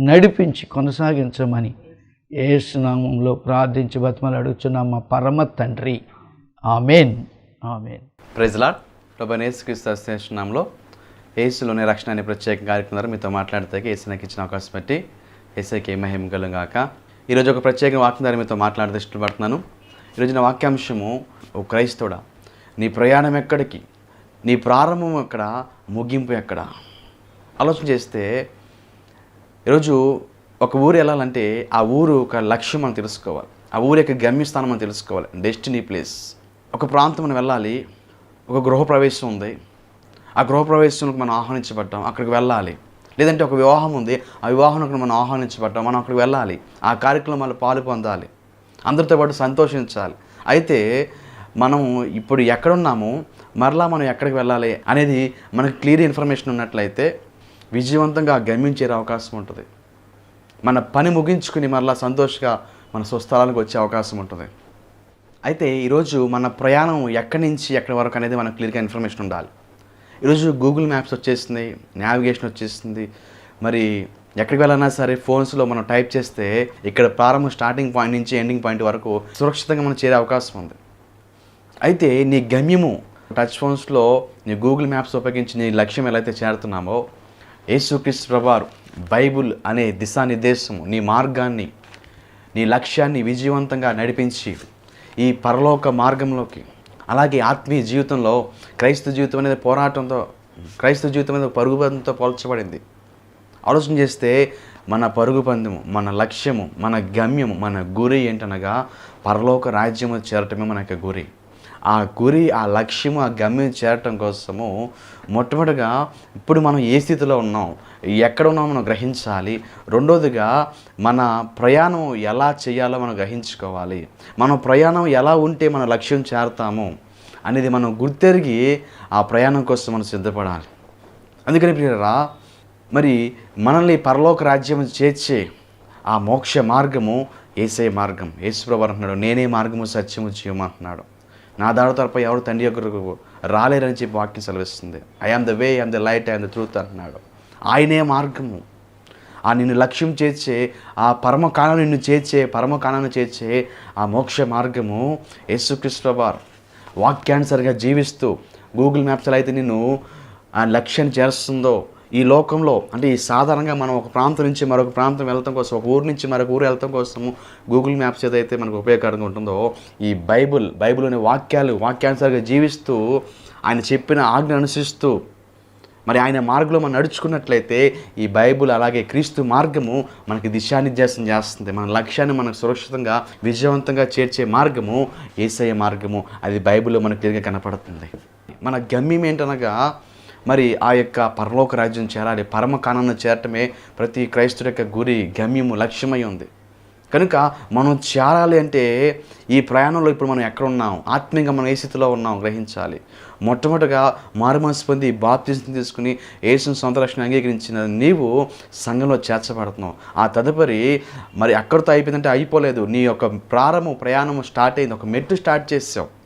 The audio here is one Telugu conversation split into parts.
నడిపించి కొనసాగించమని ఏసునామంలో ప్రార్థించి బతిమలు అడుగుచున్నాం మా పరమ తండ్రి. ఆమెన్. ఆమెన్. ప్రజలాడ్ ప్రభు నేసుక్రీస్తు అస్తేషనంలో ఏసులోని రక్షణ అనే ప్రత్యేక కార్యక్రమం ద్వారా మీతో మాట్లాడతాకి ఏసునకి ఇచ్చిన అవకాశం బట్టి ఏసైకి మహిమ కలుగాక. ఈరోజు ఒక ప్రత్యేక వాక్యం ద్వారా మీతో మాట్లాడితే ఇష్టపడుతున్నాను. ఈరోజు నా వాక్యాంశము ఓ క్రైస్తవుడా నీ ప్రయాణం ఎక్కడికి? నీ ప్రారంభం ఎక్కడ? ముగింపు ఎక్కడ? ఆలోచన చేస్తే ఈరోజు ఒక ఊరు వెళ్ళాలంటే ఆ ఊరు ఒక లక్ష్యం మనం తెలుసుకోవాలి. ఆ ఊరి యొక్క గమ్యస్థానం మనం తెలుసుకోవాలి. డెస్టినీ ప్లేస్ ఒక ప్రాంతం మనం వెళ్ళాలి. ఒక గృహప్రవేశం ఉంది. ఆ గృహప్రవేశంలోకి మనం ఆహ్వానించబడ్డాం. అక్కడికి వెళ్ళాలి. లేదంటే ఒక వివాహం ఉంది. ఆ వివాహంలోకి మనం ఆహ్వానించబడ్డాం. మనం అక్కడికి వెళ్ళాలి. ఆ కార్యక్రమాలు పాలు పొందాలి. అందరితో పాటు సంతోషించాలి. అయితే మనం ఇప్పుడు ఎక్కడున్నాము? మరలా మనం ఎక్కడికి వెళ్ళాలి? అనేది మనకు క్లియర్ ఇన్ఫర్మేషన్ ఉన్నట్లయితే విజయవంతంగా గమ్యం చేరే అవకాశం ఉంటుంది. మన పని ముగించుకుని మరలా సంతోషంగా మన స్వస్థలానికి వచ్చే అవకాశం ఉంటుంది. అయితే ఈరోజు మన ప్రయాణం ఎక్కడి నుంచి ఎక్కడి వరకు అనేది మనకు క్లియర్గా ఇన్ఫర్మేషన్ ఉండాలి. ఈరోజు గూగుల్ మ్యాప్స్ వచ్చేసింది నావిగేషన్ వచ్చేసింది. మరి ఎక్కడికి వెళ్ళినా సరే ఫోన్స్లో మనం టైప్ చేస్తే ఇక్కడ ప్రారంభం స్టార్టింగ్ పాయింట్ నుంచి ఎండింగ్ పాయింట్ వరకు సురక్షితంగా మనం చేరే అవకాశం ఉంది. అయితే నీ గమ్యము టచ్ ఫోన్స్లో నీ గూగుల్ మ్యాప్స్ ఉపయోగించి నీ లక్ష్యం ఎలా అయితే చేరుతున్నామో యేసుక్రీస్తు ప్రభారు బైబుల్ అనే దిశానిర్దేశము నీ మార్గాన్ని నీ లక్ష్యాన్ని విజయవంతంగా నడిపించి ఈ పరలోక మార్గంలోకి అలాగే ఆత్మీయ జీవితంలో క్రైస్తవ జీవితం అనేది పోరాటంతో క్రైస్తవ జీవితం అనేది పరుగుబందంతో పోల్చబడింది. ఆలోచన చేస్తే మన పరుగు పందెము మన లక్ష్యము మన గమ్యము మన గురి ఏంటనగా పరలోక రాజ్యము చేరటమే మన యొక్క గురి. ఆ గురి ఆ లక్ష్యము ఆ గమ్యం చేరటం కోసము మొట్టమొదటిగా ఇప్పుడు మనం ఏ స్థితిలో ఉన్నాం ఎక్కడ ఉన్నాం మనం గ్రహించాలి. రెండోదిగా మన ప్రయాణం ఎలా చేయాలో మనం గ్రహించుకోవాలి. మన ప్రయాణం ఎలా ఉంటే మన లక్ష్యం చేరతాము అనేది మనం గుర్తెరిగి ఆ ప్రయాణం కోసం మనం సిద్ధపడాలి. అందుకని ప్రియరా మరి మనల్ని పరలోక రాజ్యం చేర్చే ఆ మోక్ష మార్గము ఏసే మార్గం. యేసుప్రభు అంటున్నాడు నేనే మార్గము సత్యము జీవం అంటున్నాడు. నా దాడు తరపై ఎవరు తండ్రి యొక్క రాలేరని చెప్పి వాక్యం సెలవిస్తుంది. I am the way I'm the light I'm the truth అంటున్నాడు. ఆయనే మార్గము. ఆ నిన్ను లక్ష్యం చేర్చే ఆ పరమకాణం నిన్ను చేర్చే పరమ చేర్చే ఆ మోక్ష మార్గము యేసుక్రీస్తు వారు. వాక్యానుసరిగా జీవిస్తూ గూగుల్ మ్యాప్స్లో అయితే నిన్ను ఆ లక్ష్యాన్ని చేరుస్తుందో ఈ లోకంలో అంటే ఈ సాధారణంగా మనం ఒక ప్రాంతం నుంచి మరొక ప్రాంతం వెళ్తాం కోసం ఒక ఊరు నుంచి మరొక ఊరు వెళ్ళటం కోసము గూగుల్ మ్యాప్స్ ఏదైతే మనకు ఉపయోగకరంగా ఉంటుందో ఈ బైబుల్ బైబిల్ అనే వాక్యాలు వాక్యానుసారిగా జీవిస్తూ ఆయన చెప్పిన ఆజ్ఞ అనుసరిస్తూ మరి ఆయన మార్గంలో మనం నడుచుకున్నట్లయితే ఈ బైబుల్ అలాగే క్రీస్తు మార్గము మనకి దిశానిర్దేశం చేస్తుంది. మన లక్ష్యాన్ని మనకు సురక్షితంగా విజయవంతంగా చేర్చే మార్గము ఏసయ్య మార్గము. అది బైబిల్లో మనకు తిరిగి కనపడుతుంది. మన గమ్యం ఏంటనగా మరి ఆ యొక్క పరలోక రాజ్యం చేరాలి. పరమ చేరటమే ప్రతి క్రైస్తుడి యొక్క గురి గమ్యము లక్ష్యమై ఉంది. కనుక మనం చేరాలి అంటే ఈ ప్రయాణంలో ఇప్పుడు మనం ఎక్కడ ఉన్నాం? ఆత్మీయంగా మనం ఏ స్థితిలో ఉన్నాం? గ్రహించాలి. మొట్టమొదటిగా మారుమనసు పొంది బాప్తిజం తీసుకుని ఏసుని సొంత రక్షణ అంగీకరించిన నీవు సంఘంలో చేర్చబడుతున్నావు. ఆ తదుపరి మరి అక్కడితో అయిపోయిందంటే అయిపోలేదు. నీ యొక్క ప్రారంభం ప్రయాణం స్టార్ట్ అయింది. ఒక మెట్టు స్టార్ట్ చేసావు.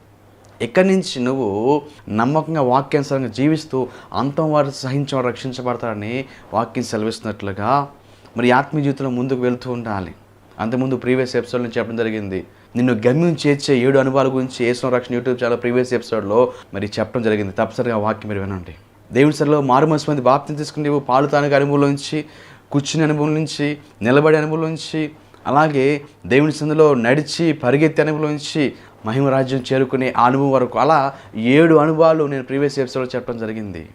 ఇక్కడి నుంచి నువ్వు నమ్మకంగా వాక్యానుసారంగా జీవిస్తూ అంతం వారు సహించడం రక్షించబడతారని వాక్యం సెలవిస్తున్నట్లుగా మరి ఆత్మీయ జీవితంలో ముందుకు వెళ్తూ ఉండాలి. అంతకుముందు ప్రీవియస్ ఎపిసోడ్లో చెప్పడం జరిగింది. నిన్ను గమ్యం చేర్చే ఏడు అనుభవాల గురించి ఏసున రక్షణ యూట్యూబ్ ఛానల్ ప్రీవియస్ ఎపిసోడ్లో మరి చెప్పడం జరిగింది. తప్పనిసరిగా వాక్యం మీరు వినండి. దేవుని సరిలో మారు మనసు మంది బాప్తిని తీసుకుని నీవు పాలు తానుగా అనుభవం నుంచి కూర్చుని అనుభవం నుంచి నిలబడే అనుభవం నుంచి అలాగే దేవుని సందులో నడిచి పరిగెత్తే అనుభవం నుంచి మహిమరాజ్యం చేరుకునే అనుభవం వరకు. అలా ఏడు అనుభవాలు నేను ప్రీవియస్ ఎపిసోడ్లో చెప్పడం జరిగింది.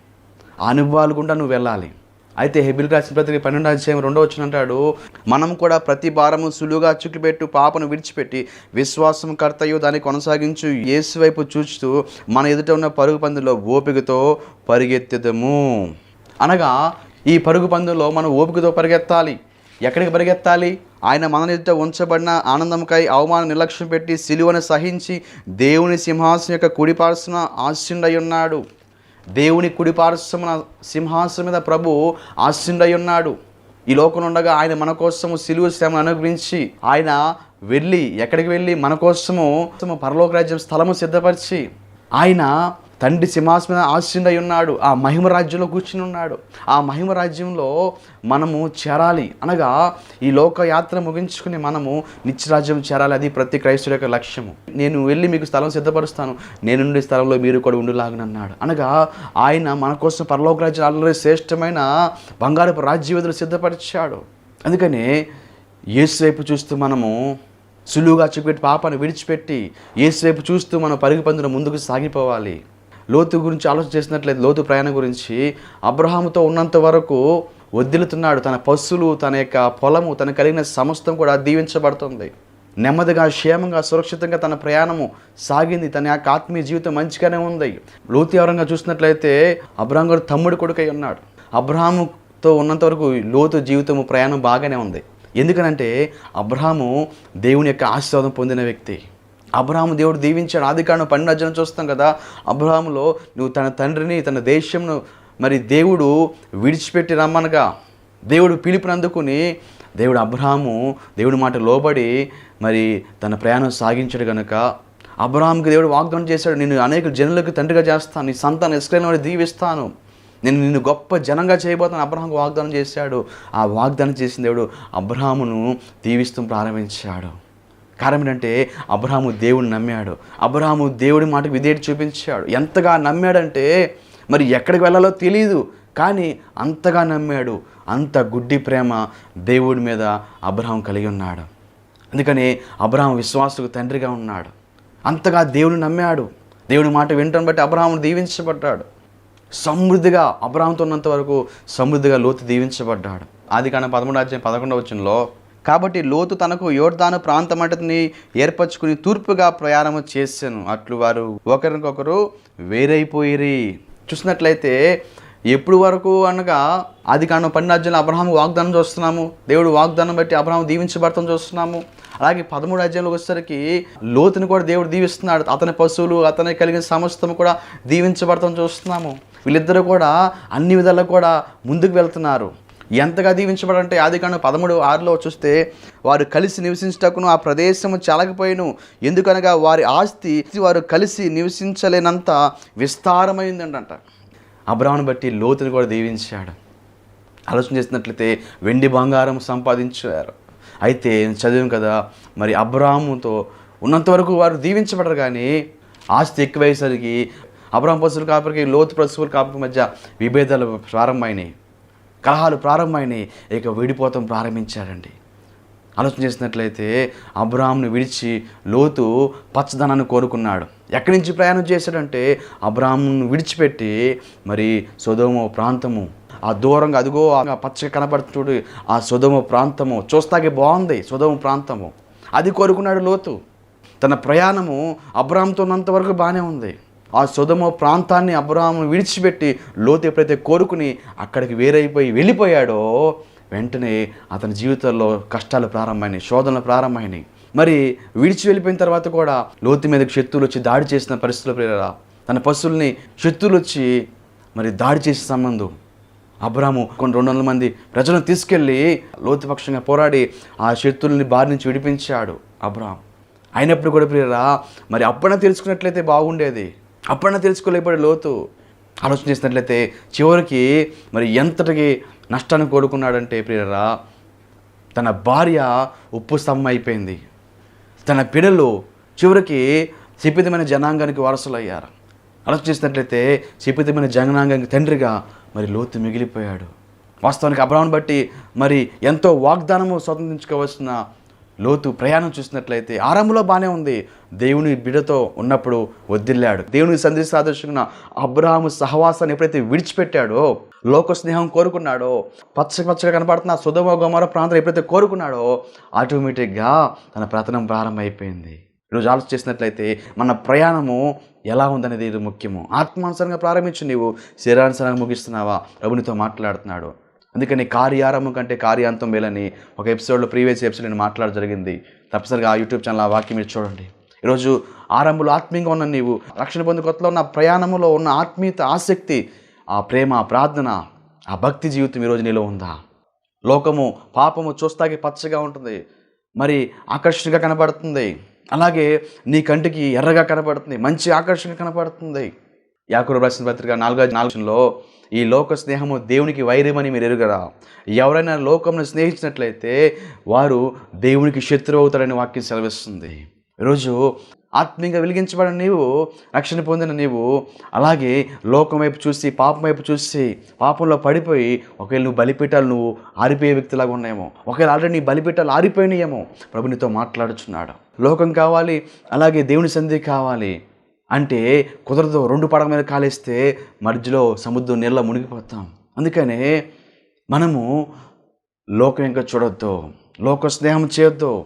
ఆ అనుభవాలు గుండా నువ్వు వెళ్ళాలి. అయితే హెబిల్ రాసిన పత్రిక పన్నెండు అధ్యాయం రెండో వచ్చిన అంటాడు మనం కూడా ప్రతి భారము సులువుగా చుక్కిపెట్టు పాపను విడిచిపెట్టి విశ్వాసం కర్తయో దాన్ని కొనసాగించు యేసు వైపు చూస్తూ మన ఎదుట ఉన్న పరుగు పందులో ఓపికతో పరిగెత్తదము. అనగా ఈ పరుగు పందులో మనం ఓపికతో పరిగెత్తాలి. ఎక్కడికి పరిగెత్తాలి? ఆయన మన ఎదుట ఉంచబడిన ఆనందంకై అవమాన నిర్లక్ష్యం పెట్టి సిలువను సహించి దేవుని సింహాసనం యొక్క కుడిపార్శ్వన ఆశీనుడై ఉన్నాడు దేవుని కుడిపార్శ్వమున సింహాసనం మీద ప్రభు ఆశీనుడై ఉన్నాడు ఈ లోకంలో ఉండగా ఆయన మన కోసము సిలువ శ్రమను అనుగ్రహించి ఆయన వెళ్ళి ఎక్కడికి వెళ్ళి మన కోసము పరలోక రాజ్యం స్థలము సిద్ధపరిచి ఆయన తండ్రి సింహాసనం మీద ఆశీనుడై ఉన్నాడు. ఆ మహిమ రాజ్యంలో కూర్చుని ఉన్నాడు. ఆ మహిమ రాజ్యంలో మనము చేరాలి. అనగా ఈ లోక యాత్ర ముగించుకుని మనము నిత్యరాజ్యం చేరాలి. అది ప్రతి క్రైస్తుల యొక్క లక్ష్యము. నేను వెళ్ళి మీకు స్థలం సిద్ధపరుస్తాను. నేను ఉండే స్థలంలో మీరు కూడా ఉండులాగనన్నాడు అనగా ఆయన మన కోసం పరలోక రాజ్యం ఆల్రెడీ శ్రేష్టమైన బంగారపు రాజ్యవేదులు సిద్ధపరిచాడు. అందుకనే యేసు వైపు చూస్తూ మనము సులువుగా చూపెట్టి పాపాన్ని విడిచిపెట్టి ఏసువైపు చూస్తూ మనం పరుగు పందున ముందుకు సాగిపోవాలి. లోతు గురించి ఆలోచన చేసినట్లయితే లోతు ప్రయాణం గురించి అబ్రహాముతో ఉన్నంత వరకు వదిలుతున్నాడు. తన పశువులు తన యొక్క పొలము తన కలిగిన సమస్తం కూడా దీవించబడుతుంది. నెమ్మదిగా క్షేమంగా సురక్షితంగా తన ప్రయాణము సాగింది. తన యొక్క ఆత్మీయ జీవితం మంచిగానే ఉంది. లోతు ఎవరంగా చూసినట్లయితే అబ్రహాం గారు తమ్ముడు కొడుకై ఉన్నాడు. అబ్రహాముతో ఉన్నంత వరకు లోతు జీవితము ప్రయాణం బాగానే ఉంది. ఎందుకనంటే అబ్రహాము దేవుని యొక్క ఆశీర్వాదం పొందిన వ్యక్తి. అబ్రహాము దేవుడు దీవించాడు. ఆది కాండం పన్నెండు అధ్యాయం చూస్తాం కదా. అబ్రహాములో నువ్వు తన తండ్రిని తన దేశంను మరి దేవుడు విడిచిపెట్టి రమ్మనగా దేవుడు పిలుపునందుకుని దేవుడు అబ్రహాము దేవుడి మాట లోబడి మరి తన ప్రయాణం సాగించాడు కనుక అబ్రహాంకి దేవుడు వాగ్దానం చేశాడు నేను అనేక జనులకు తండ్రిగా చేస్తాను నీ సంతానం వాడి దీవిస్తాను. నేను నిన్ను గొప్ప జనంగా చేయబోతాను అబ్రహాంకు వాగ్దానం చేశాడు. ఆ వాగ్దానం చేసిన దేవుడు అబ్రహామును దీవిస్తూ ప్రారంభించాడు. కారణం ఏంటంటే అబ్రహాము దేవుడిని నమ్మాడు. అబ్రహాము దేవుడి మాటకు విధేయత చూపించాడు. ఎంతగా నమ్మాడంటే మరి ఎక్కడికి వెళ్ళాలో తెలియదు కానీ అంతగా నమ్మాడు. అంత గుడ్డి ప్రేమ దేవుడి మీద అబ్రహాం కలిగి ఉన్నాడు. అందుకని అబ్రహాం విశ్వాసుకు తండ్రిగా ఉన్నాడు. అంతగా దేవుని నమ్మాడు. దేవుని మాట వినటం బట్టి అబ్రహాము దీవించబడ్డాడు. సమృద్ధిగా అబ్రహాంతో ఉన్నంత వరకు సమృద్ధిగా లోతు దీవించబడ్డాడు. ఆది కానీ పదమూడు అధ్యాయం పదకొండవ వచనంలో కాబట్టి లోతు తనకు యోర్దాను అంటని ఏర్పరచుకుని తూర్పుగా ప్రయాణము చేశాను అట్లు వారు ఒకరికొకరు వేరైపోయిరి. చూసినట్లయితే ఎప్పుడు వరకు అనగా అది కాను పన్నెండు అబ్రహాం వాగ్దానం చూస్తున్నాము. దేవుడు వాగ్దానం బట్టి అబ్రహాం దీవించబడతాం చూస్తున్నాము. అలాగే పదమూడు అధ్యాయంలోకి వచ్చేసరికి లోతుని కూడా దేవుడు దీవిస్తున్నాడు. అతని పశువులు అతనికి కలిగిన సమస్తం కూడా దీవించబడతాం చూస్తున్నాము. వీళ్ళిద్దరూ కూడా అన్ని విధాలు కూడా ముందుకు వెళ్తున్నారు. ఎంతగా దీవించబడంటే ఆదికాండం పదమూడు ఆరులో చూస్తే వారు కలిసి నివసించటకును ఆ ప్రదేశము చాలకపోయిను ఎందుకనగా వారి ఆస్తి వారు కలిసి నివసించలేనంత విస్తారమైందంట అబ్రాహ్ను బట్టి లోతుని కూడా దీవించాడు. ఆలోచన చేసినట్లయితే వెండి బంగారం సంపాదించారు. అయితే చదివాం కదా మరి అబ్రాహ్ముతో ఉన్నంత వరకు వారు దీవించబడరు కానీ ఆస్తి ఎక్కువయ్యేసరికి అబ్రాహం పశువులు కాపరికి లోతు పశువుల కాపరికి మధ్య విభేదాలు ప్రారంభమైనాయి. కలహాలు ప్రారంభమైనాయి. ఇక విడిపోతాం ప్రారంభించారండి ఆలోచన చేసినట్లయితే అబ్రాహాంను విడిచి లోతు పచ్చదనాన్ని కోరుకున్నాడు. ఎక్కడి నుంచి ప్రయాణం చేశాడంటే అబ్రాహాంను విడిచిపెట్టి మరి సుధోమ ప్రాంతము. ఆ దూరంగా అదిగో ఆ పచ్చగా కనబడుతుడు ఆ సుధోమ ప్రాంతము. చూస్తాకే బాగుంది సుధోమ ప్రాంతము. అది కోరుకున్నాడు లోతు. తన ప్రయాణము అబ్రాహాంతో ఉన్నంత వరకు బాగానే ఉంది. ఆ సుధమ ప్రాంతాన్ని అబ్రాహాము విడిచిపెట్టి లోతు ఎప్పుడైతే కోరుకుని అక్కడికి వేరైపోయి వెళ్ళిపోయాడో వెంటనే అతని జీవితంలో కష్టాలు ప్రారంభమైనాయి శోధనలు ప్రారంభమైనాయి. మరి విడిచి వెళ్ళిపోయిన తర్వాత కూడా లోతు మీదకి శత్రువులు వచ్చి దాడి చేసిన పరిస్థితులు ప్రేరరా తన పశువుల్ని శత్రువులు వచ్చి మరి దాడి చేసే సంబంధం. అబ్రాము కొన్ని రెండు వందల మంది ప్రజలను తీసుకెళ్ళి లోతుపక్షంగా పోరాడి ఆ శత్రువుల్ని బారి నుంచి విడిపించాడు అబ్రామ్. అయినప్పుడు కూడా ప్రియరా మరి అప్పుడే తెలుసుకున్నట్లయితే బాగుండేది. అప్పుడన్నా తెలుసుకోలేకపోయాడు లోతు ఆలోచన చేసినట్లయితే చివరికి మరి ఎంతటికి నష్టాన్ని కోరుకున్నాడంటే ప్రియరా తన భార్య ఉప్పు స్తంభం అయిపోయింది. తన పిల్లలు చివరికి శిపితమైన జనాంగానికి వారసులయ్యారు. ఆలోచన చేసినట్లయితే శిపితమైన జనాంగానికి తండ్రిగా మరి లోతు మిగిలిపోయాడు. వాస్తవానికి అబ్రాహ్మణ్ బట్టి మరి ఎంతో వాగ్దానము స్వతంత్రించుకోవాల్సిన లోతు ప్రయాణం చూసినట్లయితే ఆరంభంలో బాగానే ఉంది. దేవుని బిడతో ఉన్నప్పుడు వదిల్లాడు. దేవుని సందేశ సాదృశ్యంగా అబ్రహాము సహవాసాన్ని ఎప్పుడైతే విడిచిపెట్టాడో లోక స్నేహం కోరుకున్నాడో పచ్చ పచ్చగా కనపడుతున్న సుధమ గోమర ప్రాంతం ఎప్పుడైతే కోరుకున్నాడో ఆటోమేటిక్గా తన ప్రతనం ప్రారంభమైపోయింది. ఈరోజు ఆలోచించినట్లయితే మన ప్రయాణము ఎలా ఉందనేది ఇది ముఖ్యము. ఆత్మానుసరంగా ప్రారంభించు నీవు. శరీరానుసరంగా ముగిస్తున్నావా? ప్రభునితో మాట్లాడుతున్నాడు. అందుకని కార్యారంభం కంటే కార్యాంతం మేలని ఒక ఎపిసోడ్లో ప్రీవియస్ ఎపిసోడ్ నేను మాట్లాడడం జరిగింది. తప్పనిసరిగా ఆ యూట్యూబ్ ఛానల్ ఆ వాక్యం మీరు చూడండి. ఈరోజు ఆరంభంలో ఆత్మీయంగా ఉన్న నీవు రక్షణ పొంది కొత్తలో ఉన్న ప్రయాణంలో ఉన్న ఆత్మీయత ఆసక్తి ఆ ప్రేమ ప్రార్థన ఆ భక్తి జీవితం ఈరోజు నీలో ఉందా? లోకము పాపము చూస్తాకి పచ్చగా ఉంటుంది. మరి ఆకర్షణగా కనబడుతుంది. అలాగే నీ కంటికి ఎర్రగా కనబడుతుంది. మంచి ఆకర్షణ కనబడుతుంది. యాకురు రాసిన పత్రిక నాలుగో నాలుగులో ఈ లోక స్నేహము దేవునికి వైరమని మీరు ఎరుగరా? ఎవరైనా లోకంను స్నేహించినట్లయితే వారు దేవునికి శత్రువు అవుతారని వాక్యం సెలవిస్తుంది. ఈరోజు ఆత్మీయంగా వెలిగించబడిన నీవు రక్షణ పొందిన నీవు అలాగే లోకం వైపు చూసి పాపం వైపు చూసి పాపంలో పడిపోయి ఒకవేళ నువ్వు బలిపీఠాలు నువ్వు ఆరిపోయే వ్యక్తిలాగా ఉన్నాయేమో ఒకవేళ ఆల్రెడీ నీ బలిపీఠాలు ఆరిపోయినాయేమో ప్రభు నీతో మాట్లాడుచున్నాడు. లోకం కావాలి అలాగే దేవుని సంధి కావాలి. అంటే కుదరదు రెండు పడవ మీద కాలేస్తే మధ్యలో సముద్రం నీళ్ళ మునిగిపోతాం. అందుకనే మనము లోకం ఇంకా చూడొద్దు లోక స్నేహం చేయొద్దు.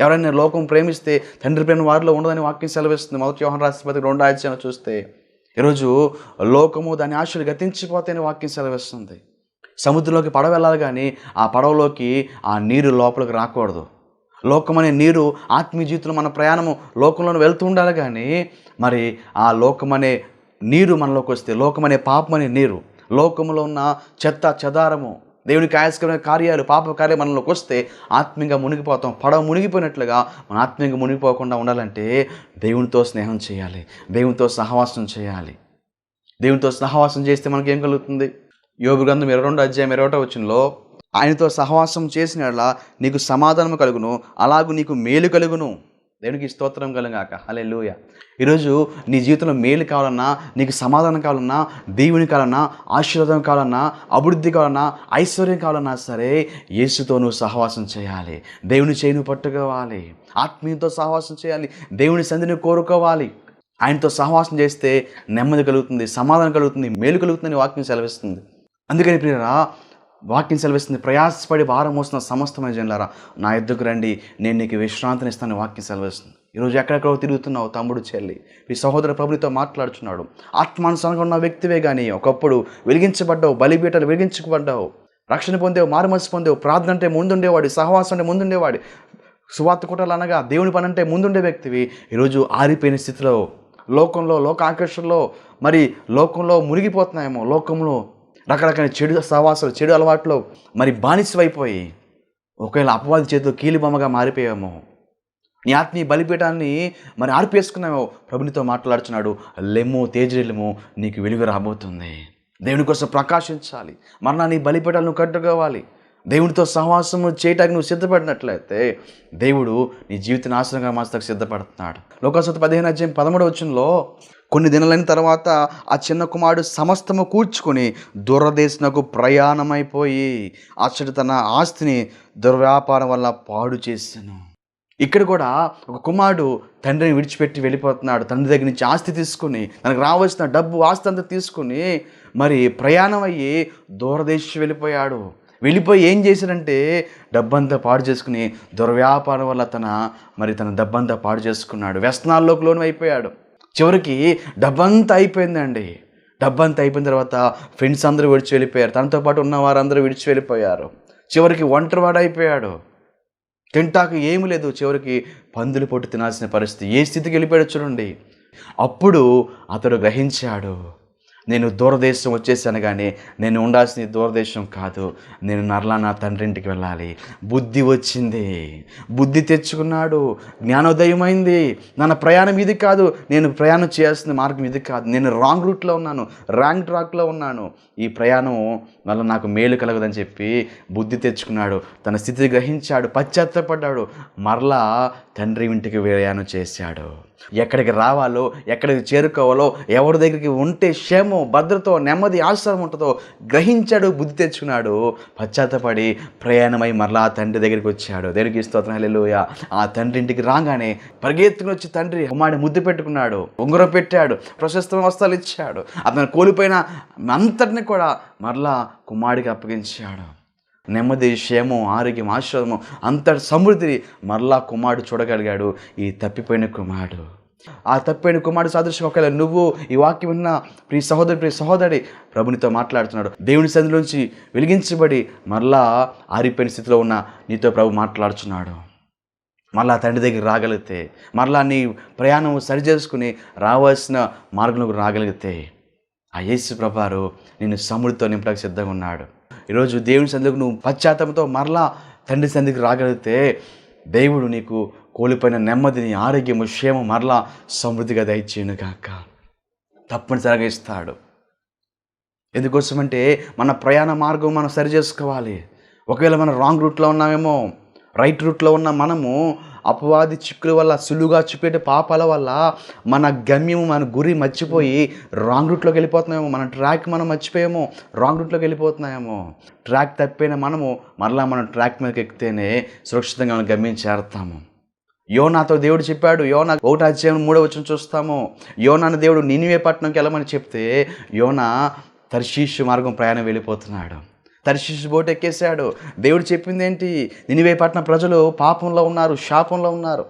ఎవరైనా లోకం ప్రేమిస్తే తండ్రి ప్రేమ వారిలో ఉండదని వాక్యం సెలవిస్తుంది. మొదటి యోహన్ రాష్ట్రపతి రెండు ఆశ్చర్యం చూస్తే ఈరోజు లోకము దాని ఆశలు గతించిపోతాయని వాక్యం సెలవిస్తుంది. సముద్రంలోకి పడవ వెళ్ళాలి కానీ ఆ పడవలోకి ఆ నీరు లోపలికి రాకూడదు. లోకం అనే నీరు ఆత్మీయ జీవితంలో మన ప్రయాణము లోకంలో వెళ్తూ ఉండాలి కానీ మరి ఆ లోకం అనే నీరు మనలోకి వస్తే లోకమనే పాపమనే పాపం అనే నీరు లోకంలో ఉన్న చెత్త చెదారము దేవునికి ఆయాస్కరమైన కార్యాలు పాప కార్యాలు మనలోకి వస్తే ఆత్మీయంగా మునిగిపోతాం. పడవ మునిగిపోయినట్లుగా మన ఆత్మీయంగా మునిగిపోకుండా ఉండాలంటే దేవునితో స్నేహం చేయాలి దేవునితో సహవాసం చేయాలి. దేవునితో సహవాసం చేస్తే మనకి ఏం కలుగుతుంది? యోగ గ్రంథం ఇరవై రెండు అధ్యాయం ఇరవై ఒకటో వచ్చినలో ఆయనతో సహవాసం చేసిన నీకు సమాధానం కలుగును అలాగూ నీకు మేలు కలుగును. దేవునికి స్తోత్రం కలుగాక. హలే లూయ ఈరోజు నీ జీవితంలో మేలు కావాలన్నా నీకు సమాధానం కావాలన్నా దేవుని కావాలన్నా ఆశీర్వాదం కావాలన్నా అభివృద్ధి కావాలన్నా ఐశ్వర్యం కావాలన్నా సరే యేసుతో నువ్వు సహవాసం చేయాలి. దేవుని చేయిను పట్టుకోవాలి. ఆత్మీయంతో సహవాసం చేయాలి. దేవుని సంధిని కోరుకోవాలి. ఆయనతో సహవాసం చేస్తే నెమ్మది కలుగుతుంది సమాధానం కలుగుతుంది మేలు కలుగుతుందని వాక్యం సెలవిస్తుంది. అందుకని ప్రియరా వాక్యం సెలవిస్తుంది. ప్రయాసపడి భారం మోసిన సమస్తమైన జనులారా నా ఎద్దుకు రండి. నేను నీకు విశ్రాంతిని ఇస్తాను వాక్యం సెలవిస్తుంది. ఈరోజు ఎక్కడెక్కడో తిరుగుతున్నావు తమ్ముడు చెల్లి. మీ సహోదర ప్రభునితో మాట్లాడుచున్నాడు. ఆత్మానుసారంగా ఉన్న వ్యక్తివే కానీ ఒకప్పుడు వెలిగించబడ్డావు బలిపీటలు వెలిగించబడ్డావు. రక్షణ పొందేవు మారుమనసు పొందేవు ప్రార్థన అంటే ముందుండేవాడు సహవాసం అంటే ముందుండేవాడు. సువార్త కుటాలు అనగా దేవుని పని అంటే ముందుండే వ్యక్తివి. ఈరోజు ఆరిపోయిన స్థితిలో లోకంలో లోకాకర్షణలో మరి లోకంలో మునిగిపోతున్నాయేమో లోకంలో రకరకాల చెడు సహవాసాలు చెడు అలవాట్లు మరి బానిసవైపోయి ఒకవేళ అపవాది చేతిలో కీలిబొమ్మగా మారిపోయామో నీ ఆత్మీయ బలిపీఠాన్ని మరి ఆర్పేసుకున్నామో ప్రభునితో మాట్లాడుచున్నాడు లెమ్ము తేజరిల్ము నీకు వెలుగు రాబోతుంది. దేవుని కోసం ప్రకాశించాలి. మరణ నీ బలిపీఠాలను కట్టుకోవాలి. దేవునితో సహవాసము చేయటానికి నువ్వు సిద్ధపడినట్లయితే దేవుడు నీ జీవిత నాశనంగా మాస్తకు సిద్ధపడుతున్నాడు. లోకసత పదిహేను అధ్యాయం పదమూడు వచ్చంలో కొన్ని దినాలైన తర్వాత ఆ చిన్న కుమారుడు సమస్తము కూర్చుకొని దూరదేశనకు ప్రయాణమైపోయి అచ్చడి తన ఆస్తిని దుర్వ్యాపారం వల్ల పాడు చేశాను. ఇక్కడ కూడా ఒక కుమారుడు తండ్రిని విడిచిపెట్టి వెళ్ళిపోతున్నాడు. తండ్రి దగ్గర నుంచి ఆస్తి తీసుకుని తనకు రావాల్సిన డబ్బు ఆస్తి అంతా తీసుకుని మరి ప్రయాణం అయ్యి దూరదేశం వెళ్ళిపోయాడు. వెళ్ళిపోయి ఏం చేశాడంటే డబ్బంతా పాడు చేసుకుని దుర్వ్యాపారం వల్ల తన మరి తన డబ్బంతా పాడు చేసుకున్నాడు. వ్యసనాల్లోకి లోను అయిపోయాడు చివరికి డబ్బంతా అయిపోయిందండి. డబ్బంతా అయిపోయిన తర్వాత ఫ్రెండ్స్ అందరూ విడిచి వెళ్ళిపోయారు. తనతో పాటు ఉన్న వారందరూ విడిచి వెళ్ళిపోయారు. చివరికి ఒంటరివాడు అయిపోయాడు. తింటాకు ఏమి లేదు. చివరికి పందులు పొట్టు తినాల్సిన పరిస్థితి. ఏ స్థితికి వెళ్ళిపోయాడు చూడండి. అప్పుడు అతడు గ్రహించాడు. నేను దూరదేశం వచ్చేసాను కానీ నేను ఉండాల్సిన దూరదేశం కాదు. నేను నర్లా నా తండ్రి ఇంటికి వెళ్ళాలి. బుద్ధి వచ్చింది. బుద్ధి తెచ్చుకున్నాడు. జ్ఞానోదయమైంది నా ప్రయాణం ఇది కాదు. నేను ప్రయాణం చేయాల్సిన మార్గం ఇది కాదు. నేను రాంగ్ రూట్లో ఉన్నాను. రాంగ్ ట్రాక్లో ఉన్నాను. ఈ ప్రయాణం వల్ల నాకు మేలు కలగదని చెప్పి బుద్ధి తెచ్చుకున్నాడు. తన స్థితి గ్రహించాడు. పశ్చాత్తపడ్డాడు. మరలా తండ్రి ఇంటికి ప్రయాణం చేశాడు. ఎక్కడికి రావాలో ఎక్కడికి చేరుకోవాలో ఎవరి దగ్గరికి ఉంటే క్షేమం భద్రతో నెమ్మది ఆశ్రమం ఉంటుందో గ్రహించాడు బుద్ధి తెచ్చుకున్నాడు. పశ్చాత్తపడి ప్రయాణమై మరలా ఆ తండ్రి దగ్గరికి వచ్చాడు. దేనికి స్తోత్రం హల్లెలూయా. ఆ తండ్రి ఇంటికి రాగానే పరిగెత్తుకుని వచ్చి తండ్రి కుమారుడి ముద్దు పెట్టుకున్నాడు. ఉంగరం పెట్టాడు. ప్రశస్తమైన వస్త్రాలు ఇచ్చాడు. అతను కోల్పోయిన అంతటిని కూడా మరలా కుమారుడికి అప్పగించాడు. నెమ్మది క్షేమం ఆరోగ్యం ఆశ్రమం అంతటి సమృద్ధిని మరలా కుమారుడు చూడగలిగాడు ఈ తప్పిపోయిన కుమారుడు. ఆ తప్పిపోయిన కుమారుడు సాదృశ్యం ఒకవేళ నువ్వు ఈ వాక్యం విన్న ప్రియ సహోదరి ప్రియ సహోదరి ప్రభునితో మాట్లాడుతున్నాడు. దేవుని సంధిలోంచి వెలిగించబడి మరలా ఆరిపోయిన స్థితిలో ఉన్న నీతో ప్రభు మాట్లాడుచున్నాడు. మరలా తండ్రి దగ్గర రాగలిగితే మరలా నీ ప్రయాణం సరిచేసుకుని రావాల్సిన మార్గంలోకి రాగలిగితే ఆ యేసు ప్రభారు నిన్ను సమృద్ధితో నింపడానికి సిద్ధంగా ఉన్నాడు. ఈరోజు దేవుని సందుకు నువ్వు పశ్చాత్తంతో మరలా తండ్రి సందికి రాగలిగితే దేవుడు నీకు కోల్పోయిన నెమ్మదిని ఆరోగ్యము క్షేమం మరలా సమృద్ధిగా దయచేయను కాక తప్పనిసరిగా ఇస్తాడు. ఎందుకోసమంటే మన ప్రయాణ మార్గం మనం సరి చేసుకోవాలి ఒకవేళ మనం రాంగ్ రూట్లో ఉన్నామేమో రైట్ రూట్లో ఉన్న మనము అపవాది చిక్కుల వల్ల సులువుగా చూపేట పాపాల వల్ల మన గమ్యము మన గురి మర్చిపోయి రాంగ్ రూట్లోకి వెళ్ళిపోతున్నామేమో. మన ట్రాక్ మనం మర్చిపోయామో రాంగ్ రూట్లోకి వెళ్ళిపోతున్నామేమో. ట్రాక్ తప్పిన మనము మరలా మనం ట్రాక్ మీదకి ఎక్కితేనే సురక్షితంగా మనం గమ్యం చేరుతాము. యోనాతో దేవుడు చెప్పాడు యోనా ఒకటి అధ్యాయం మూడో వచ్చిన చూస్తాము. యోనాను దేవుడు నినివే పట్టణంకి వెళ్ళమని చెప్తే యోనా తర్శీషు మార్గం ప్రయాణం వెళ్ళిపోతున్నాడు. తర్శిష్ బోట్ ఎక్కేశాడు దేవుడు చెప్పింది ఏంటి నినివే పట్టణ ప్రజలు పాపంలో ఉన్నారు శాపంలో ఉన్నారు.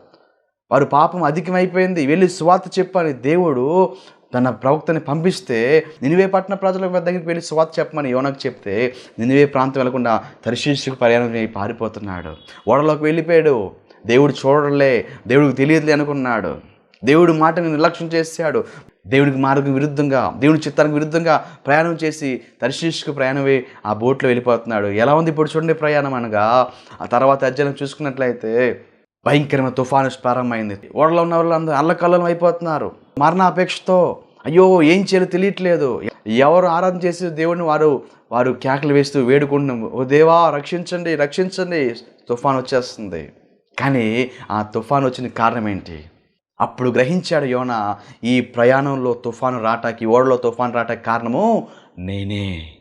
వారు పాపం అధికమైపోయింది. వెళ్ళి స్వార్థ చెప్పని దేవుడు తన ప్రవక్తని పంపిస్తే నినివే పట్టణ ప్రజల దగ్గరికి వెళ్ళి స్వాత చెప్పమని యోనకు చెప్తే నినివే ప్రాంతం వెళ్ళకుండా తర్షీషుకు ప్రయాణం పారిపోతున్నాడు. ఓడలోకి వెళ్ళిపోయాడు. దేవుడు చూడలే దేవుడికి తెలియదులే అనుకున్నాడు. దేవుడు మాటని నిర్లక్ష్యం చేశాడు. దేవుడికి మార్గం విరుద్ధంగా దేవుడి చిత్తానికి విరుద్ధంగా ప్రయాణం చేసి తర్శీష్కు ప్రయాణమే ఆ బోట్లో వెళ్ళిపోతున్నాడు. ఎలా ఉంది ఇప్పుడు చూడండి ప్రయాణం అనగా ఆ తర్వాత అధ్యయనం చూసుకున్నట్లయితే భయంకరమైన తుఫాను ప్రారంభమైంది. ఓడలో ఉన్న వాళ్ళందరూ అల్లకల్లం అయిపోతున్నారు. మరణాపేక్షతో అయ్యో ఏం చేయాలో తెలియట్లేదు. ఎవరు ఆరాధన చేసి దేవుడిని వారు వారు కేకలు వేస్తూ వేడుకుంటున్నాము ఓ దేవా రక్షించండి రక్షించండి. తుఫాన్ వచ్చేస్తుంది. కానీ ఆ తుఫాన్ వచ్చిన కారణం ఏంటి? అప్పుడు గ్రహించాడు యోన ఈ ప్రయాణంలో తుఫాను రాటాకి ఓడలో తుఫాను రాటాకి కారణము నేనే.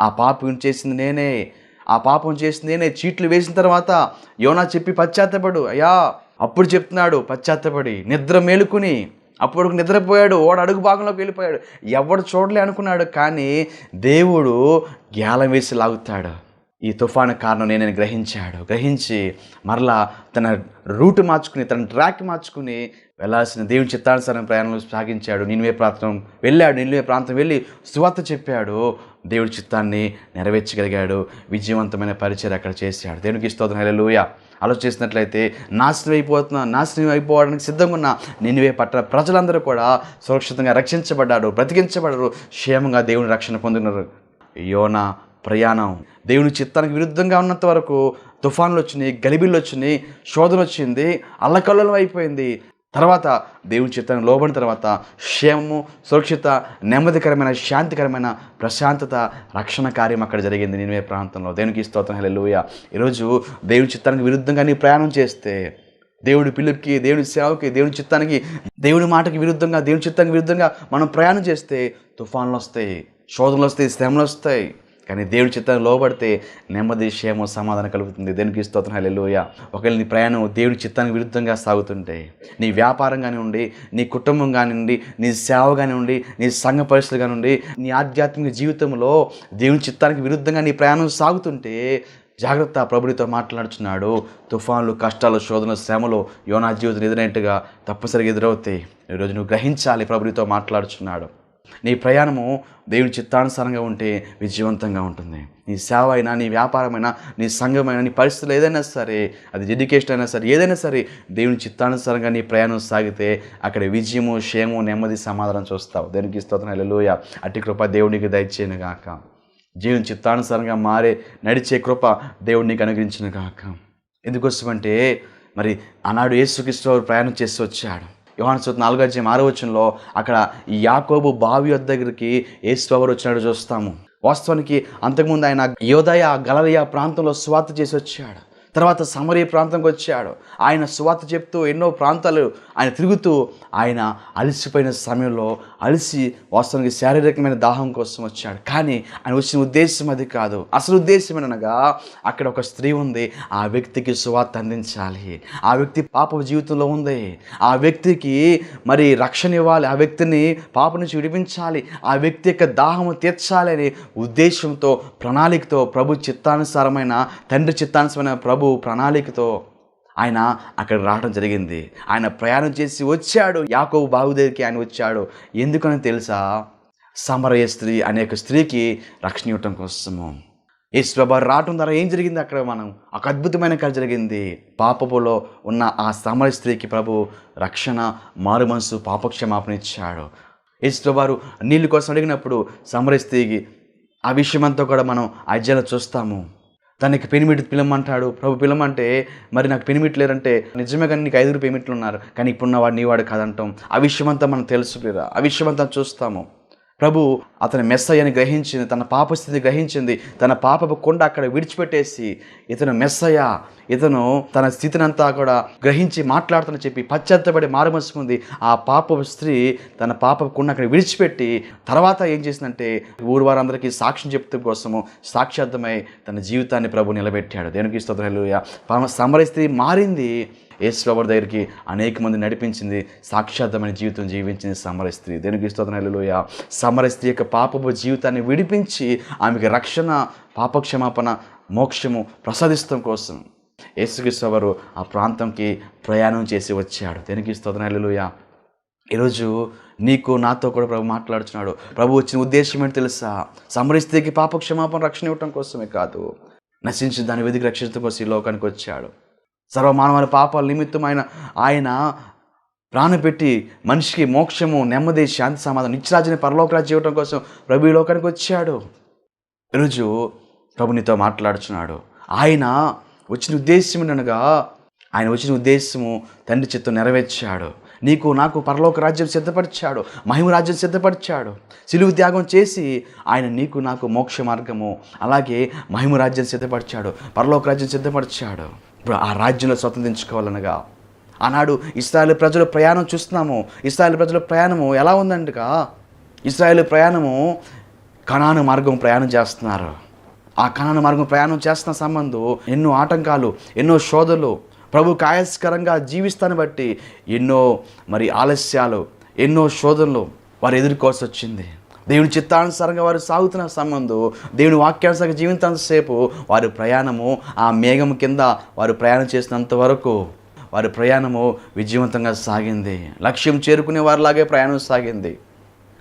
ఆ పాపం చేసింది నేనే. ఆ పాపం చేసింది నేనే. చీట్లు వేసిన తర్వాత యోనా చెప్పి పశ్చాత్తపడు అయ్యా అప్పుడు చెప్తున్నాడు పశ్చాత్తపడి నిద్ర మేలుకుని అప్పుడు నిద్రపోయాడు ఓడ అడుగు భాగంలోకి వెళ్ళిపోయాడు. ఎవడు చూడలే అనుకున్నాడు కానీ దేవుడు గ్యాలం వేసి లాగుతాడు. ఈ తుఫాను కారణం నేనని గ్రహించాడు. గ్రహించి మరలా తన రూట్ మార్చుకుని తన ట్రాక్ మార్చుకుని వెళ్ళాల్సిన దేవుని చిత్తానుసారం ప్రయాణంలో సాగించాడు. నిన్వే ప్రాంతం వెళ్ళాడు. నిన్వే ప్రాంతం వెళ్ళి సువార్త చెప్పాడు. దేవుడి చిత్తాన్ని నెరవేర్చగలిగాడు. విజయవంతమైన పరిచయం అక్కడ చేశాడు. దేవునికి స్తోత్రం. హెలలుయ ఆలోచిస్తున్నట్లయితే నాశనం అయిపోతున్నా నాశనం అయిపోవడానికి సిద్ధంగా ఉన్న నినివే పట్ల ప్రజలందరూ కూడా సురక్షితంగా రక్షించబడ్డారు బ్రతికించబడ్డారు. క్షేమంగా దేవుని రక్షణ పొందినారు యోనా ప్రయాణం. దేవుని చిత్తానికి విరుద్ధంగా ఉన్నంత వరకు తుఫాన్లు వచ్చినాయి గలిబిళ్ళు వచ్చినాయి శోధన వచ్చింది అల్లకల్లోలం అయిపోయింది. తర్వాత దేవుని చిత్తాన్ని లోబడిన తర్వాత క్షేమము సురక్షిత నెమ్మదికరమైన శాంతికరమైన ప్రశాంతత రక్షణ కార్యం అక్కడ జరిగింది నినివే ప్రాంతంలో. దేవునికి స్తోత్రం. హల్లెలూయా. ఈరోజు దేవుని చిత్తానికి విరుద్ధంగా నీ ప్రయాణం చేస్తే దేవుడి పిలుపుకి దేవుడి సేవకి దేవుని చిత్తానికి దేవుడి మాటకి విరుద్ధంగా దేవుని చిత్తానికి విరుద్ధంగా మనం ప్రయాణం చేస్తే తుఫాన్లు వస్తాయి శోధనలు వస్తాయి శ్రమలు వస్తాయి. కానీ దేవుడి చిత్తానికి లోబడితే నెమ్మది క్షేమం సమాధానం కలుగుతుంది. దేనికి స్తోత్రం? హల్లెలూయ. ఒకవేళ నీ ప్రయాణం దేవుడి చిత్తానికి విరుద్ధంగా సాగుతుంటే నీ వ్యాపారం కానివ్వండి నీ కుటుంబం కానివ్వండి నీ సేవ కానివ్వండి నీ సంఘ పరిస్థితులు కానివ్వండి నీ ఆధ్యాత్మిక జీవితంలో దేవుని చిత్తానికి విరుద్ధంగా నీ ప్రయాణం సాగుతుంటే జాగ్రత్త ప్రభుడితో మాట్లాడుచున్నాడు. తుఫాన్లు కష్టాలు శోధన శ్రమలు యోనా జీవితం ఎదురైనట్టుగా తప్పనిసరిగా ఎదురవుతాయి. ఈరోజు నువ్వు గ్రహించాలి ప్రభుడితో మాట్లాడుచున్నాడు. నీ ప్రయాణము దేవుని చిత్తానుసారంగా ఉంటే విజయవంతంగా ఉంటుంది. నీ సేవ అయినా నీ వ్యాపారమైనా నీ సంఘమైనా నీ పరిస్థితులు ఏదైనా సరే అది ఎడ్యుకేషన్ అయినా సరే ఏదైనా సరే దేవుని చిత్తానుసారంగా నీ ప్రయాణం సాగితే అక్కడ విజయము క్షేమము నెమ్మది సమాధానం చూస్తావు. దేనికి స్తోత్రం. హల్లెలూయా. అట్టి కృప దేవునికి దయచేయను గాక. జీవన చిత్తానుసారంగా మారే నడిచే కృప దేవుడు నీకు అనుగ్రహించిన గాక. ఎందుకోసమంటే మరి ఆనాడు యేసుక్రీస్తు ప్రయాణం చేసి వచ్చాడు. యోహాను సుత్ నాలుగో అధ్యాయం ఆరో వచనంలో అక్కడ యాకోబు బావి వద్ద దగ్గరికి యేసువారు వచ్చినాడు చూస్తాము. వాస్తవానికి అంతకుముందు ఆయన యోదయ గలలియ ప్రాంతంలో స్వాత చేసి వచ్చాడు. తర్వాత సమరీ ప్రాంతంకి వచ్చాడు. ఆయన సువార్త చెప్తూ ఎన్నో ప్రాంతాలు ఆయన తిరుగుతూ ఆయన అలసిపోయిన సమయంలో అలసి వాస్తవానికి శారీరకమైన దాహం కోసం వచ్చాడు. కానీ ఆయన వచ్చిన ఉద్దేశం అది కాదు. అసలు ఉద్దేశం అనగా అక్కడ ఒక స్త్రీ ఉంది. ఆ వ్యక్తికి సువార్త అందించాలి. ఆ వ్యక్తి పాప జీవితంలో ఉంది. ఆ వ్యక్తికి మరి రక్షణ ఇవ్వాలి. ఆ వ్యక్తిని పాప నుంచి విడిపించాలి. ఆ వ్యక్తి యొక్క దాహము తీర్చాలి అనే ఉద్దేశంతో ప్రణాళికతో ప్రభు చిత్తానుసారమైన తండ్రి చిత్తానుసారమైన ప్రభు ప్రణాళికతో ఆయన అక్కడికి రావడం జరిగింది. ఆయన ప్రయాణం చేసి వచ్చాడు. యాకోబు బాబు దగ్గరికి ఆయన వచ్చాడు. ఎందుకని తెలుసా? సమరయ స్త్రీ అనే ఒక స్త్రీకి రక్షణ ఇవ్వటం కోసము. ఈశ్వబారు రావటం ద్వారా ఏం జరిగింది అక్కడ మనం? ఒక అద్భుతమైన కళ జరిగింది. పాపపులో ఉన్న ఆ సమర స్త్రీకి ప్రభు రక్షణ మారు మనసు పాపక్షమాపణ ఇచ్చాడు. ఈశ్వబారు నీళ్ళ కోసం అడిగినప్పుడు సమర స్త్రీకి ఆ విషయమంతా కూడా మనం అజ్జలో చూస్తాము. తనకి పెనిమిటి పిలమంటాడు ప్రభు పిలమంటే మరి నాకు పెనిమిట్ లేరంటే నిజమే కానీ నీకు ఐదుగురు పెనిమిట్లు ఉన్నారు. కానీ ఇప్పుడున్న వాడు నీవాడు కాదంటాం. ఆ అంతా మనం తెలుసు లేదా ఆ అంతా చూస్తాము. ప్రభు అతని మెస్సయ్యని గ్రహించింది తన పాపస్థితి గ్రహించింది తన పాపపు కొండ అక్కడ విడిచిపెట్టేసి ఇతను మెస్సయ్య ఇతను తన స్థితిని అంతా కూడా గ్రహించి మాట్లాడుతున్న చెప్పి పశ్చాత్తపడి మారుమసుకుంది ఆ పాపపు స్త్రీ తన పాపపు కొండ అక్కడ విడిచిపెట్టి తర్వాత ఏం చేసిందంటే ఊరు వారందరికీ సాక్ష్యం చెప్తూ కోసము సాక్ష్యార్థమై తన జీవితాన్ని ప్రభు నిలబెట్టాడు. దేనికి స్తోత్రం. సమర స్త్రీ మారింది. యేసుప్రభు దగ్గరికి అనేక మంది నడిపించింది సాక్షాత్తమైన జీవితం జీవించింది సమర స్త్రీ. దేనికి స్తోత్రలోయ సమర స్త్రీ యొక్క పాపపు జీవితాన్ని విడిపించి ఆమెకి రక్షణ పాపక్షమాపణ మోక్షము ప్రసాదిస్తాం కోసం యేసుక్రీస్తు ఆ ప్రాంతంకి ప్రయాణం చేసి వచ్చాడు. దేనికి స్తోత్రలోయ ఈరోజు నీకు నాతో కూడా ప్రభు మాట్లాడుతున్నాడు ప్రభు వచ్చిన ఉద్దేశం ఏంటి తెలుసా? సమరిస్తేకి పాప క్షమాపణ రక్షణ ఇవ్వటం కోసమే కాదు. నశించిన దాని వెతికి రక్షించడం కోసం ఈ లోకానికి వచ్చాడు. సర్వమానవాల పాపాల నిమిత్తం ఆయన ఆయన ప్రాణం పెట్టి మనిషికి మోక్షము నెమ్మది శాంతి సమాధానం నిత్యరాజుని పరలోకరాజు చేయటం కోసం ప్రభు లోకానికి వచ్చాడు. ఈరోజు ప్రభు నీతో మాట్లాడుచున్నాడు. ఆయన వచ్చిన ఉద్దేశం అనగా ఆయన వచ్చిన ఉద్దేశము తండ్రి చిత్తం నెరవేర్చాడు. నీకు నాకు పరలోక రాజ్యం సిద్ధపరిచాడు మహిమ రాజ్యం సిద్ధపరిచాడు. సిలువు త్యాగం చేసి ఆయన నీకు నాకు మోక్ష మార్గము అలాగే మహిమ రాజ్యం సిద్ధపరిచాడు పరలోక రాజ్యం సిద్ధపరిచాడు. ఇప్పుడు ఆ రాజ్యంలో స్వతంత్రించుకోవాలనగా ఆనాడు ఇస్రాయల్ ప్రజల ప్రయాణం చూస్తున్నాము. ఇస్రాయల్ ప్రజల ప్రయాణము ఎలా ఉందంటగా ఇస్రాయల్ ప్రయాణము కణాను మార్గం ప్రయాణం చేస్తున్నారు. ఆ కణాను మార్గం ప్రయాణం చేస్తున్న సంబంధం ఎన్నో ఆటంకాలు ఎన్నో శోధలు ప్రభు కాయస్కరంగా జీవిస్తాను బట్టి ఎన్నో మరి ఆలస్యాలు ఎన్నో శోధనలు వారు ఎదుర్కోవాల్సి వచ్చింది దేవుని చిత్తానుసారంగా వారు సాగుతున్న సంబంధం దేవుని వాక్యానుసారంగా జీవితంతసేపు వారి ప్రయాణము ఆ మేఘం కింద వారు ప్రయాణం చేసినంత వరకు వారి ప్రయాణము విజయవంతంగా సాగింది. లక్ష్యం చేరుకునే వారిలాగే ప్రయాణం సాగింది.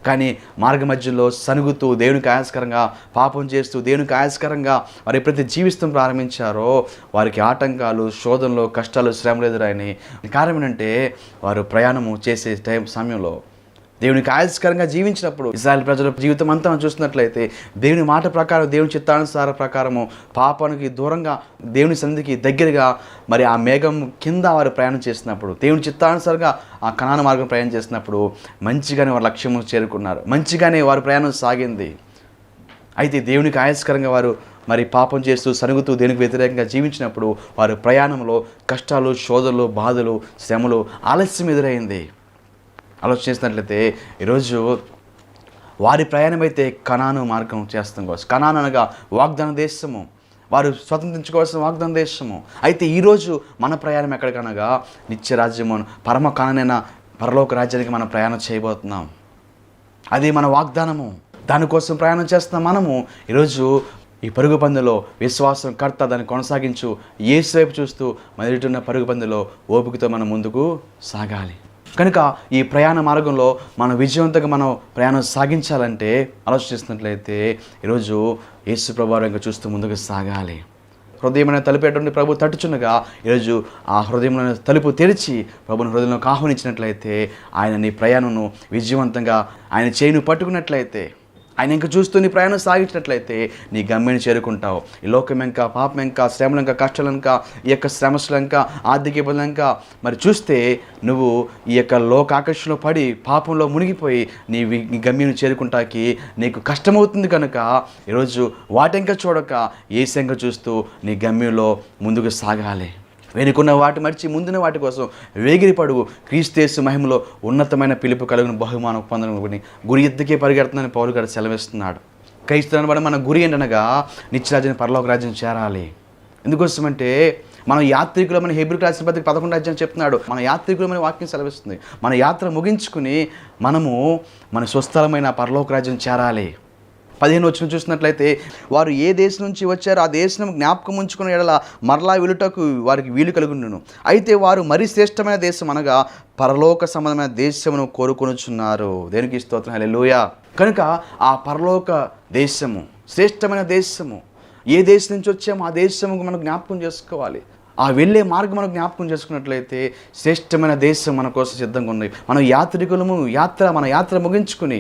కానీ మార్గ మధ్యలో సనుగుతూ దేవునికి ఆయాస్కరంగా పాపం చేస్తూ దేవునికి ఆయాస్కరంగా వారు ఎప్పుడైతే జీవితం ప్రారంభించారో వారికి ఆటంకాలు శోధనలు కష్టాలు శ్రమలు ఎదురాయని కారణం ఏంటంటే వారు ప్రయాణము చేసే టైం సమయంలో దేవునికి ఆయస్కరంగా జీవించినప్పుడు ఇజ్రాయల్ ప్రజల జీవితం అంతా మనం చూసినట్లయితే దేవుని మాట ప్రకారం దేవుని చిత్తానుసార ప్రకారము పాపానికి దూరంగా దేవుని సంధికి దగ్గరగా మరి ఆ మేఘం కింద వారు ప్రయాణం చేసినప్పుడు దేవుని చిత్తానుసారంగా ఆ కణాన మార్గం ప్రయాణం చేసినప్పుడు మంచిగానే వారు లక్ష్యము చేరుకున్నారు. మంచిగానే వారు ప్రయాణం సాగింది. అయితే దేవునికి ఆయస్కరంగా వారు మరి పాపం చేస్తూ సరుగుతూ దేనికి వ్యతిరేకంగా జీవించినప్పుడు వారి ప్రయాణంలో కష్టాలు శోధనలు బాధలు శ్రమలు ఆలస్యం ఎదురైంది. ఆలోచించినట్లయితే ఈరోజు వారి ప్రయాణం అయితే కణాను మార్గం చేస్తాం కోసం కణాను అనగా వాగ్దాన దేశము. వారు స్వతంత్రించుకోవాల్సిన వాగ్దాన దేశము. అయితే ఈరోజు మన ప్రయాణం ఎక్కడికనగా నిత్య రాజ్యము పరమ కణనైన పరలోక రాజ్యానికి మనం ప్రయాణం చేయబోతున్నాం. అది మన వాగ్దానము. దానికోసం ప్రయాణం చేస్తున్న మనము ఈరోజు ఈ పరుగు పందులో విశ్వాసం కర్త దాన్ని కొనసాగించు ఏసు వైపు చూస్తూ మొదటిన్న పరుగు పందులో ఓపికతో మనం ముందుకు సాగాలి. కనుక ఈ ప్రయాణ మార్గంలో మనం విజయవంతంగా మనం ప్రయాణం సాగించాలంటే ఆలోచిస్తున్నట్లయితే ఈరోజు యేసు ప్రభావం చూస్తూ ముందుకు సాగాలి. హృదయమైన తలుపేటువంటి ప్రభు తట్టుచున్నగా ఈరోజు ఆ హృదయంలో తలుపు తెరిచి ప్రభుని హృదయంలోకి ఆహ్వానించినట్లయితే ఆయన నీ ప్రయాణను విజయవంతంగా ఆయన చేయిను పట్టుకున్నట్లయితే ఆయన ఇంకా చూస్తూ నీ ప్రయాణం సాగించినట్లయితే నీ గమ్యాన్ని చేరుకుంటావు. ఈ లోకం ఇంకా పాపం ఇంకా శ్రమలంక కష్టలంక ఈ యొక్క శ్రమస్సులు ఆర్థిక ఇబ్బందులు మరి చూస్తే నువ్వు ఈ యొక్క లోకాకర్షణలో పడి పాపంలో మునిగిపోయి నీ నీ గమ్యం చేరుకుంటాకి నీకు కష్టమవుతుంది కనుక ఈరోజు వాటంక చూడక ఏ శంక చూస్తూ నీ గమ్యంలో ముందుకు సాగాలి. వెనుకున్న వాటి మర్చి ముందున వాటి కోసం వేగిరి పడుగు క్రీస్తేసు మహిమలో ఉన్నతమైన పిలుపు కలిగిన బహుమానం పొందనుకుని గురి ఎద్దుకే పరిగెడుతుందని పౌలు గారు సెలవిస్తున్నాడు. క్రైస్తవుని బట్టి మన గురి ఏంటనగా నిత్యరాజ్యం పరలోక రాజ్యం చేరాలి. ఎందుకోసమంటే మన యాత్రికులు మన హెబ్రిక్ రాసిన పత్రిక పదకొండు అధ్యాయం చెప్తున్నాడు. మన యాత్రికులు మన వాక్యం సెలవిస్తుంది. మన యాత్ర ముగించుకుని మనము మన స్వస్థలమైన పరలోక రాజ్యం చేరాలి. పదిహేను వచ్చిన చూసినట్లయితే వారు ఏ దేశం నుంచి వచ్చారో ఆ దేశం జ్ఞాపకం ఉంచుకునే ఎడల మరలా వెలుటకు వారికి వీలు కలుగుండును అయితే వారు మరి శ్రేష్టమైన దేశం అనగా పరలోక సంబంధమైన దేశమును కోరుకొనుచున్నారు. దేనికి స్తోత్రం? హల్లెలూయా. కనుక ఆ పరలోక దేశము శ్రేష్టమైన దేశము ఏ దేశం నుంచి వచ్చామో ఆ దేశము మనం జ్ఞాపకం చేసుకోవాలి. ఆ వెళ్ళే మార్గం మనం జ్ఞాపకం చేసుకున్నట్లయితే శ్రేష్టమైన దేశం మన కోసం సిద్ధంగా ఉన్నాయి మనం యాత్రికులము యాత్ర మన యాత్ర ముగించుకుని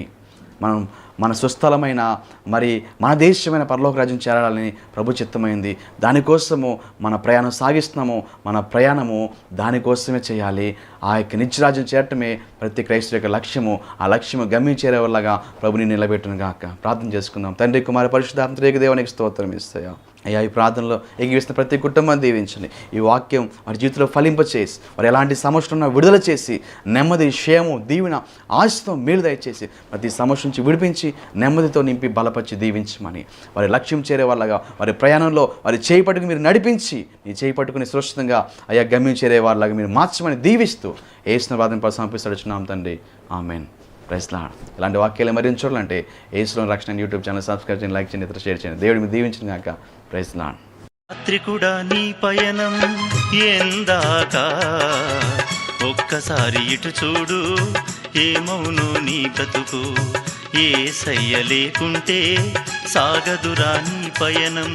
మనం మన స్వస్థలమైన మరి మన దేశమైన పరలోక రాజ్యం చేరాలని ప్రభు చిత్తమైంది. దానికోసము మన ప్రయాణం సాగిస్తున్నాము. మన ప్రయాణము దానికోసమే చేయాలి. ఆ యొక్క నిత్యరాజ్యం చేరటమే ప్రతి క్రైస్తవ యొక్క లక్ష్యము. ఆ లక్ష్యము గమ్యం చేరేవాళ్ళగా ప్రభుని నిలబెట్టును గాక. ప్రార్థన చేసుకుందాం. తండ్రి కుమార పరిశుద్ధాంతరేక దేవునికి స్తోత్రం ఇస్తాయా అయ్యా ఈ ప్రార్థనలో ఎగివేసిన ప్రతి కుటుంబాన్ని దీవించండి. ఈ వాక్యం వారి జీవితంలో ఫలింపచేసి వారు ఎలాంటి సమస్యలున్నా విడుదల చేసి నెమ్మది క్షేమం దీవెన ఆశతో మేలు దయచేసి ప్రతి సమస్య నుంచి విడిపించి నెమ్మదితో నింపి బలపరిచి దీవించమని. వారి లక్ష్యం చేరే వాళ్ళగా వారి ప్రయాణంలో వారి చేయి పట్టుకుని మీరు నడిపించి నీ చేయి పట్టుకుని సురక్షితంగా అయ్యా గమ్యం చేరే వాళ్ళగా మీరు మార్చమని దీవిస్తూ ఏసిన వాదన సమర్పిస్తాడుచున్నాం తండ్రి. ఆమెన్. ప్రైస్లాడ్ ఇలాంటి వాక్యాలు మరించాలంటే చూడాలంటే ఏసులో రక్షణ యూట్యూబ్ ఛానల్ సబ్స్క్రైబ్ చేయండి లైక్ చేయండి ఇతర షేర్ చేయండి. దేవుడి దీవించిన కాక ప్రైస్లాడ్ రాత్రికుడా నీ పయనం ఎందాక ఒక్కసారి ఇటు చూడు ఏమౌను నీ బ్రతుకు? ఏ సయ్య లేకుంటే సాగదురా నీ పయనం?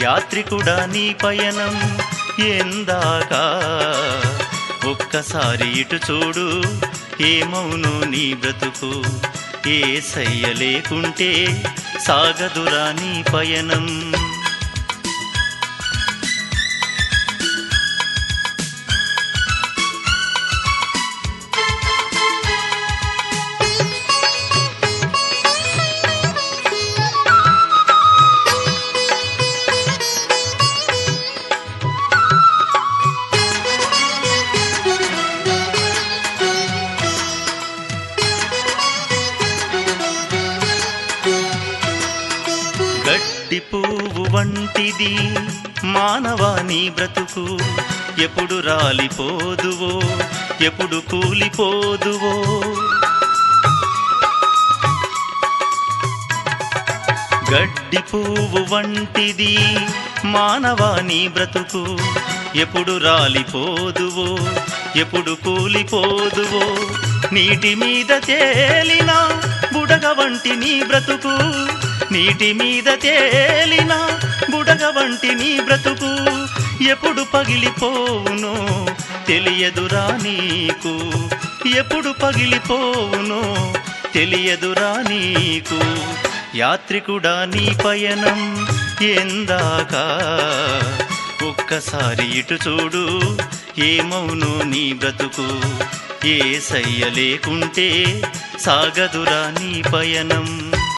యాత్రికుడా నీ పయనం ఎందాక ఒక్కసారి ఇటు చూడు ఏమౌను నీ బ్రతుకు? ఏ సయ్య లేకుంటే సాగదురా నీ పయనం? బ్రతుకు? ఎప్పుడు రాలిపోదువో? ఎప్పుడు కూలిపోదువో? గడ్డి పువ్వు వంటిది మానవాని బ్రతుకు. ఎప్పుడు రాలిపోదువో? ఎప్పుడు కూలిపోదువో? నీటి మీద తేలిన బుడగ వంటి నీ బ్రతుకు. నీటి మీద తేలిన బుడగ వంటి నీ బ్రతుకు. ఎప్పుడు పగిలిపోవునో తెలియదురా నీకు. ఎప్పుడు పగిలిపోవునో తెలియదురా నీకు. యాత్రికుడా నీ పయనం ఎందాక? ఒక్కసారి ఇటు చూడు ఏమౌను నీ బ్రతుకు? ఏ సయ్య లేకుంటే సాగదురా నీ పయనం.